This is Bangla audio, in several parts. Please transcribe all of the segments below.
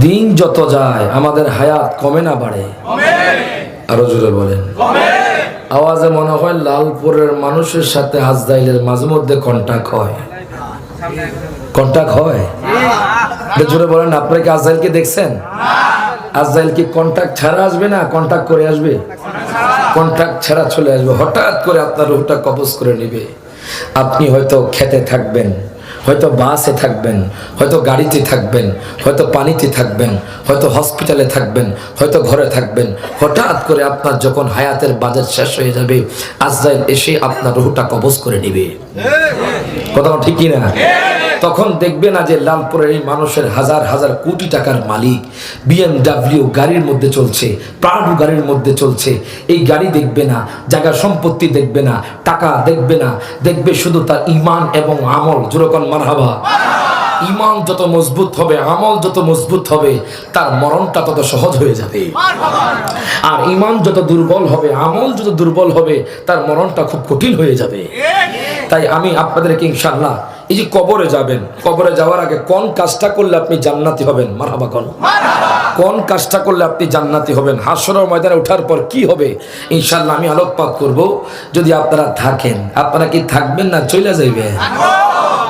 দিন যত যায়, আমাদের হায়াত কমে না বাড়ে। আরও জোরে বলেন। আওয়াজে মনে হয় লালপুরের মানুষের সাথে আজদাইলের মাঝে মধ্যে কন্টাক্ট হয়। কন্টাক্ট হয়? জোরে বলেন, আপনারা কি আজদাইলকে দেখছেন? আজদাইল কি কন্টাক্ট ছাড়া আসবে না? কন্টাক্ট করে আসবে? কন্ট্রাক্ট ছাড়া চলে আসবে। হঠাৎ করে আপনার রুহটা কবজ করে নেবে। আপনি হয়তো খেতে থাকবেন। হয়তো বাসে থাকবেন, হয়তো গাড়িতে থাকবেন, হয়তো পানিতে থাকবেন, হয়তো হসপিটালে থাকবেন, হয়তো ঘরে থাকবেন। হঠাৎ করে আপনার যখন হায়াতের বাজার শেষ হয়ে যাবে, আজরাইল এসে আপনার রুহটা কবজ করে নেবে। কথা ঠিক না তখন দেখবে না যে লালপুরের এই মানুষের হাজার হাজার কোটি টাকার মালিক বিএমডাব্লিউ গাড়ির মধ্যে চলছে প্রাণু গাড়ির মধ্যে চলছে। এই গাড়ি দেখবে না, জায়গা সম্পত্তি দেখবে না, টাকা দেখবে না, দেখবে শুধু তার ইমান এবং আমল। যেরকম মারহাবা। ইমান যত মজবুত হবে, আমল যত মজবুত হবে, তার মরণটা তত সহজ হয়ে যাবে। আর ইমান যত দুর্বল হবে, আমল যত দুর্বল হবে, তার মরণটা খুব কঠিন হয়ে যাবে। তাই আমি আপনাদেরকে ইনশাল্লাহ এই যে কবরে যাবেন, কবরে যাওয়ার আগে কোন কাজটা করলে আপনি জান্নাতি হবেন? মারহাবা কোন। কোন কাজটা করলে আপনি জান্নাতি হবেন? হাসরের ময়দানে ওঠার পর কি হবে? ইনশাল্লাহ আমি আলোকপাত করব। যদি আপনারা থাকেন, আপনারা কি থাকবেন না চলে যাইবেন?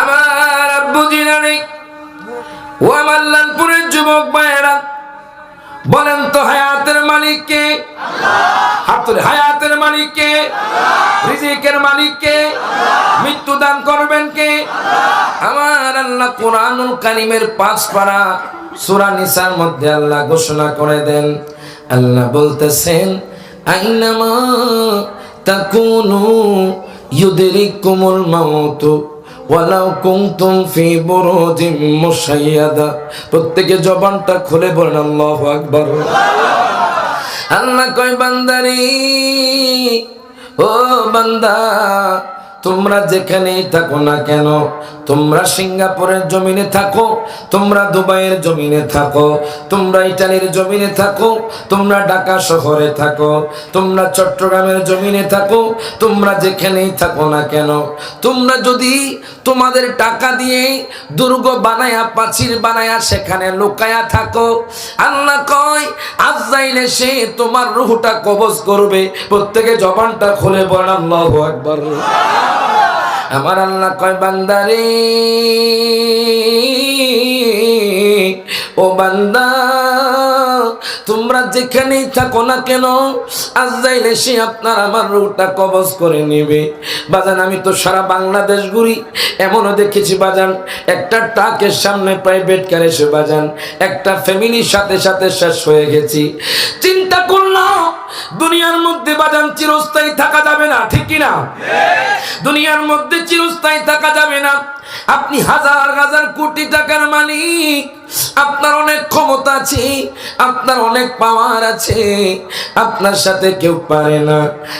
আমার আব্বু জিলানি ও আমার যুবক ভাইয়েরা, বলেন তো হায়াতের মালিক কে? হাতুর হায়াতের মালিক কে? রিজিকের মালিক কে? মৃত্যু দান করবেন কে? আমার আল্লাহ কোরআনুল কারিমের পাঁচ পারা সূরা নিসার মধ্যে আল্লাহ ঘোষণা করে দেন। আল্লাহ বলতেছেন, আইনামা তাকুনু ইউদরিকুমুল মাউতু ওয়ালাউ কুনতুম ফি বুরুজিম মুশাইয়াদা। প্রত্যেকে জবানটা খুলে বলেন, আল্লাহু আকবার। আল্লাহ কয়, বান্দারি, ও বান্দা তোমরা যেখানেই থাকো না কেন, তোমরা সিঙ্গাপুরের জমিনে থাকো, তোমরা দুবাইয়ের জমিনে থাকো, তোমরা ইটালির জমিনে থাকো, তোমরা ঢাকা শহরে থাকো, তোমরা চট্টগ্রামের জমিনে থাকো, তোমরা যেখানেই থাকো না কেন, তোমরা যদি তোমাদের টাকা দিয়ে দুর্গ বানায়া প্রাচীর বানায়া সেখানে লুকায়া থাকো, আল্লাহ কয় আজাইলে সে তোমার রুহটা কবজ করবে, প্রত্যেকে জবানটা খুলে বলেন, আল্লাহু আকবার। আমার আল্লাহ কয়, বান্দারে, ও বান্দা, তোমরা যেখানেই থাকো না কেন, আজ যাইলে সে আপনার আমার রুটা কবজ করে নেবে। বাজান, আমি তো সারা বাংলাদেশ ঘুরি, এমনও দেখেছি বাজান, একটা ট্রাকের সামনে প্রাইভেট কার এসে বাজান, একটা ফ্যামিলির সাথে সাথে শেষ হয়ে গেছি। চিন্তা করলাম দুনিয়ার মধ্যে বাজান চিরস্থায়ী থাকা যাবে না, ঠিক কি না? দুনিয়ার মধ্যে চিরস্থায়ী থাকা যাবে না। আপনি হাজার হাজার কোটি টাকার মালিক। আপনার অনেক ক্ষমতা আছে, আপনার অনেক পাওয়ার আছে। আপনার সাথে কেউ পারে না।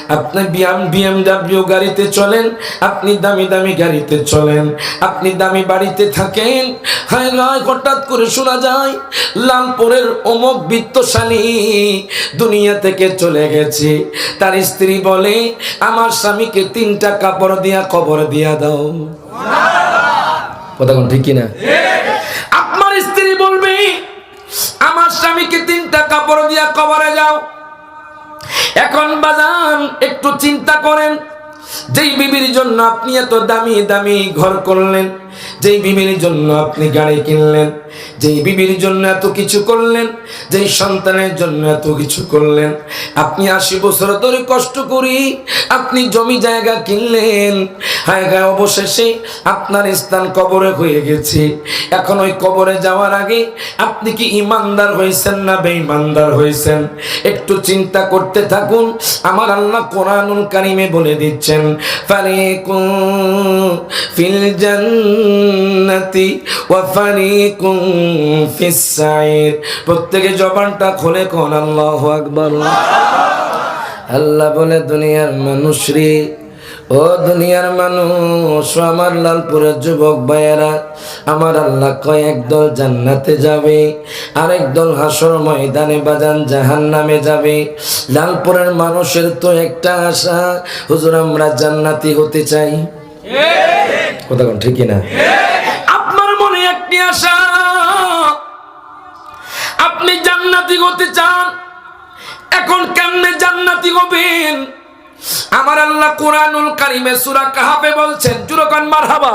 আপনি বিএম বিএমডাব্লিউ গাড়িতে চলেন, আপনি দামি দামি গাড়িতে চলেন। আপনি দামি বাড়িতে থাকেন, হায় হায়, হঠাৎ করে শোনা যায়, লালপুরের অমক বিত্তশালী। দুনিয়া থেকে চলে গেছে। তার স্ত্রী বলে, আমার স্বামীকে তিনটা কাপড় দিয়া কবর দিয়া দাও। কথা কোন ঠিক কিনা? আপনার স্ত্রী বলবে, আমার স্বামীকে তিনটা কাপড় দিয়া কবরে যাও। এখন বাজান, একটু চিন্তা করেন। যেই বিবির জন্য আপনি এত দামি দামি ঘর করলেন, যেই বিবির জন্য আপনি গাড়ি কিনলেন, যেই বিবির জন্য এত কিছু করলেন, যেই সন্তানের জন্য এত কিছু করলেন, আপনি আশি বছর ধরে কষ্ট করি আপনি জমি জায়গা কিনলেন হায় হায় অবশেষে আপনার স্থান কবরে হয়ে গেছে। এখন ওই কবরে যাওয়ার আগে আপনি কি ইমানদার হয়েছেন না বেঈমানদার হয়েছেন? একটু চিন্তা করতে থাকুন, আমার আল্লাহ কোরআনুল কারিমে বলে দিচ্ছেন ফারিকুম ফিল জান্নাতি প্রত্যেকে জবানটা খুলে কোন আল্লাহু আকবার। আল্লাহ বলে দুনিয়ার মানুষ রে ও দুনিয়ার মানুষ আমার লালপুরের যুবক ভাইয়েরা, আমার আল্লাহ কয়েক দল জান্নাতে যাবে, আরেক দল হাসর ময়দানে বাজান জাহান নামে যাবে। লালপুরের মানুষের তো একটা আশা, হুজুর আমরা জান্নাতি হতে চাই। কথা কোন ঠিকই না আপনার মনে একটি আশা, আপনি জান্নাতি হতে চান, এখন কেমনে জান্নাতি হবেন? আমার আল্লাহ কোরআনুল কারিমে সুরা কাহাফে বলছেন জুরকান মারহাবা।